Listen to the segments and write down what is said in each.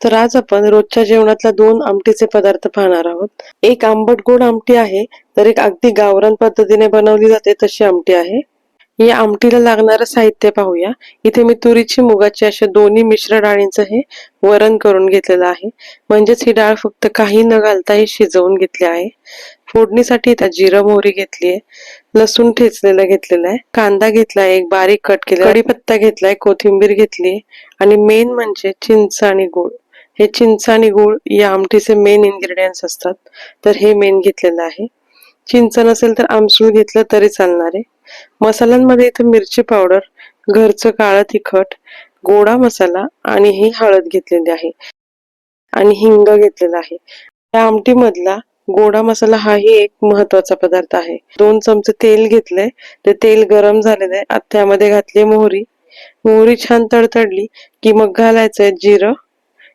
तर आज आपण रोजच्या जेवणातल्या दोन आमटीचे पदार्थ पाहणार आहोत. एक आंबट गोड आमटी आहे तर एक अगदी गावरान पद्धतीने बनवली जाते तशी आमटी आहे. या आमटीला लागणारं साहित्य पाहूया. इथे मी तुरीची मुगाची अशा दोन्ही मिश्र डाळींचं हे वरण करून घेतलेलं आहे. म्हणजेच ही डाळ फक्त काही न घालता हे शिजवून घेतली आहे. फोडणीसाठी इथं जिरं मोहरी घेतली आहे लसूण ठेचलेलं घेतलेलं आहे कांदा घेतलाय एक बारीक कट केला कढीपत्ता घेतलाय कोथिंबीर घेतली आणि मेन म्हणजे चिंच आणि गुळ. हे चिंच आणि गुळ या आमटीचे मेन इन्ग्रेडियंट्स असतात. तर हे मेन घेतलेलं आहे. चिंच नसेल तर आमसूळ घेतलं तरी चालणार आहे. मसाल्यांमध्ये इथं मिरची पावडर घरचं काळं तिखट गोडा मसाला आणि ही हळद घेतलेली आहे. आणि हिंग घेतलेला आहे. या आमटीमधला गोडा मसाला हाही एक महत्त्वाचा पदार्थ आहे. दोन चमचे तेल घेतले ते तेल गरम झालेलं आहे. त्यामध्ये घातली मोहरी. मोहरी छान तडतडली की मग घालायचंय जिरं.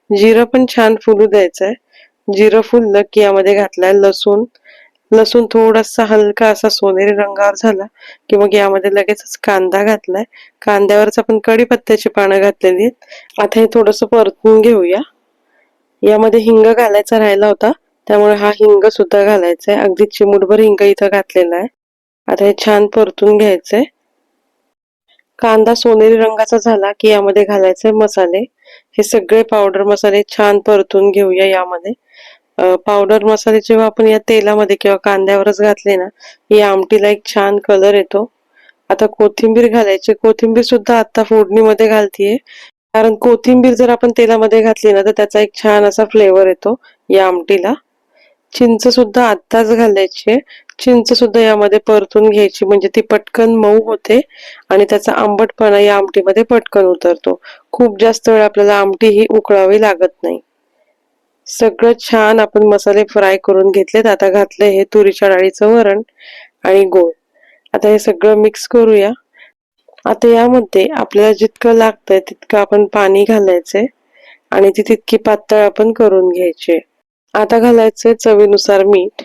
जिरं पण छान फुलू द्यायचंय. जिरं फुललं की यामध्ये घातलाय लसूण. लसूण थोडासा हलका असा सोनेरी रंगावर झाला की मग यामध्ये लगेचच कांदा घातलाय. कांद्यावरच आपण कढीपत्त्याची पानं घातलेली आहेत. आता हे थोडस परतून घेऊया. यामध्ये हिंग घालायचा राहिला होता. त्यामुळे हा हिंग सुद्धा घालायचा आहे अगदी चिमूटभर हिंग इथं घातलेला आहे. आता हे छान परतून घ्यायचंय. कांदा सोनेरी रंगाचा झाला की यामध्ये घालायचे मसाले. हे सगळे पावडर मसाले छान परतून घेऊया यामध्ये. पावडर मसाले जेव्हा आपण या तेलामध्ये किंवा कांद्यावरच घातले ना या आमटीला एक छान कलर येतो. आता कोथिंबीर घालायची. कोथिंबीर सुद्धा आता फोडणीमध्ये घालतीये. कारण कोथिंबीर जर आपण तेलामध्ये घातली ना तर त्याचा एक छान असा फ्लेवर येतो या आमटीला. चिंच सुद्धा आत्ताच घालायची चिंच सुद्धा यामध्ये परतून घ्यायची म्हणजे ती पटकन मऊ होते आणि त्याचा आंबटपणा या आमटीमध्ये पटकन उतरतो. खूप जास्त वेळ आपल्याला आमटी ही उकळावी लागत नाही. सगळं छान आपण मसाले फ्राय करून घेतलेत. आता घातले हे तुरीच्या डाळीचं वरण आणि गोळ आता हे सगळं मिक्स करूया. आता यामध्ये आपल्याला जितकं लागतंय तितकं आपण पाणी घालायचंय आणि ती तितकी पातळ आपण करून घ्यायची आता घालायचंय चवीनुसार मीठ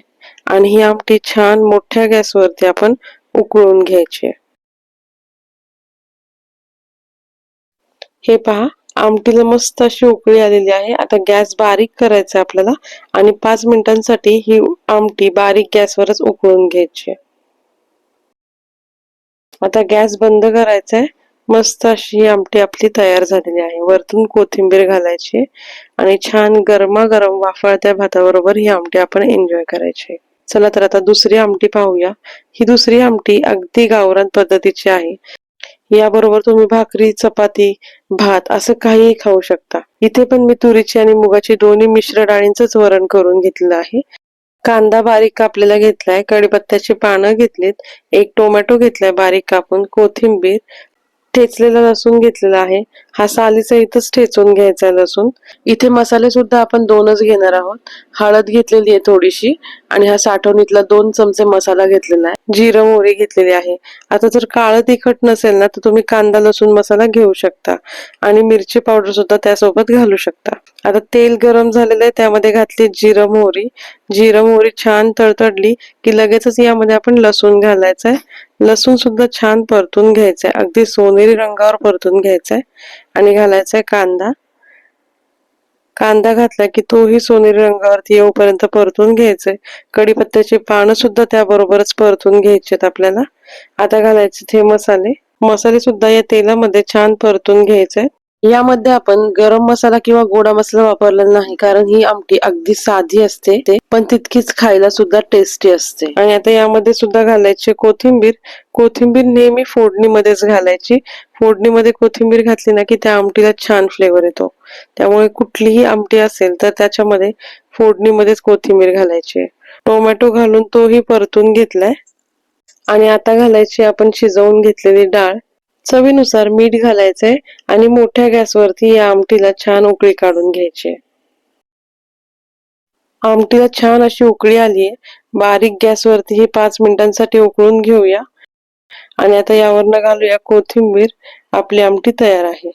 आणि ही आमटी छान मोठ्या गॅसवरती आपण उकळून घ्यायची हे पहा आमटीला मस्त अशी उकळी आलेली आहे. आता गॅस बारीक करायचा आपल्याला आणि पाच मिनिटांसाठी ही आमटी बारीक गॅसवरच उकळून घ्यायची आता गॅस बंद करायचा आहे मस्त अशी ही आमटी आपली तयार झालेली आहे. वरतून कोथिंबीर घालायची आणि छान गरमागरम वाफळत्या भाताबरोबर ही आमटी आपण एन्जॉय करायची. चला तर आता दुसरी आमटी पाहूया. ही दुसरी आमटी अगदी गावरान पद्धतीची आहे. याबरोबर तुम्ही भाकरी चपाती भात असं काहीही खाऊ शकता. इथे पण मी तुरीची आणि मुगाची दोन्ही मिश्र डाळींचंच वरण करून घेतलेलं आहे. कांदा बारीक कापलेला घेतलाय. कडीपत्त्याची पानं घेतलीत. एक टोमॅटो घेतलाय बारीक कापून. कोथिंबीर ठेचलेला लसूण घेतलेला आहे. हा सालीचा इथंच ठेचून घ्यायचा लसूण. इथे मसाले सुद्धा आपण दोनच घेणार आहोत. हळद घेतलेली आहे थोडीशी आणि हा साठवणीतला दोन चमचे मसाला घेतलेला आहे. जिरं मोहरी घेतलेली आहे. आता जर काळं तिखट नसेल ना तर तुम्ही कांदा लसूण मसाला घेऊ शकता आणि मिरची पावडर सुद्धा त्यासोबत घालू शकता. आता तेल गरम झालेलं आहे त्यामध्ये घातली जिरं मोहरी. जिरं मोहरी छान तडतडली की लगेचच यामध्ये आपण लसूण घालायचंय लसूण सुद्धा छान परतून घ्यायचंय अगदी सोनेरी रंगावर परतून घ्यायचंय आणि घालायचा कांदा. कांदा घातला की तोही सोनेरी रंगावरती येऊपर्यंत परतून घ्यायचंय. कढीपत्त्याची पानं सुद्धा त्याबरोबरच परतून घ्यायचेत आपल्याला. आता घालायचे ते मसाले. मसाले सुद्धा या तेलामध्ये छान परतून घ्यायचे यामध्ये आपण गरम मसाला किंवा गोडा मसाला वापरलेला नाही कारण ही आमटी अगदी साधी असते. ते पण तितकीच खायला सुद्धा टेस्टी असते. आणि आता यामध्ये सुद्धा घालायचे कोथिंबीर. कोथिंबीर नेहमी फोडणीमध्येच घालायची. फोडणीमध्ये कोथिंबीर घातली ना की त्या आमटीला छान फ्लेवर येतो. त्यामुळे कुठलीही आमटी असेल तर त्याच्यामध्ये फोडणीमध्येच कोथिंबीर घालायची. टोमॅटो घालून तोही परतून घेतलाय. आणि आता घालायची आपण शिजवून घेतलेली डाळ. चवीनुसार मीठ घालायचंय आणि मोठ्या गॅसवरती या आमटीला छान उकळी काढून घ्यायची. आमटीला छान अशी उकळी आलीये बारीक गॅसवरती ही पाच मिनिटांसाठी उकळून घेऊया. आणि आता यावरनं घालूया कोथिंबीर. आपली आमटी तयार आहे.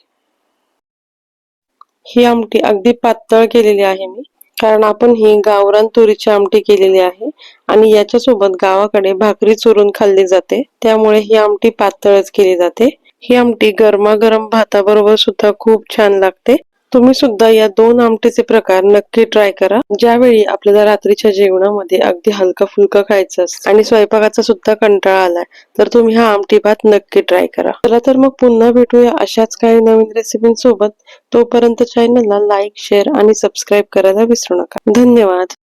ही आमटी अगदी पातळ केलेली आहे मी. कारण आपण ही गावरान तुरीची आमटी केलेली आहे. आणि याच्यासोबत गावाकडे भाकरी चुरून खाल्ली जाते. त्यामुळे ही आमटी पातळच केली जाते. ही आमटी गरमागरम भाताबरोबर सुद्धा खूप छान लागते. तुम्ही सुद्धा या दोन आमटीचे प्रकार नक्की ट्राय करा. ज्यावेळी आपल्याला रात्रीच्या जेवणामध्ये अगदी हलका फुलका खायचं असतं आणि स्वयंपाकाचा सुद्धा कंटाळा आलाय तर तुम्ही हा आमटी भात नक्की ट्राय करा. चला तर मग पुन्हा भेटूया अशाच काही नवीन रेसिपींसोबत तोपर्यंत चॅनलला लाईक शेअर आणि सबस्क्राईब करायला विसरू नका. धन्यवाद.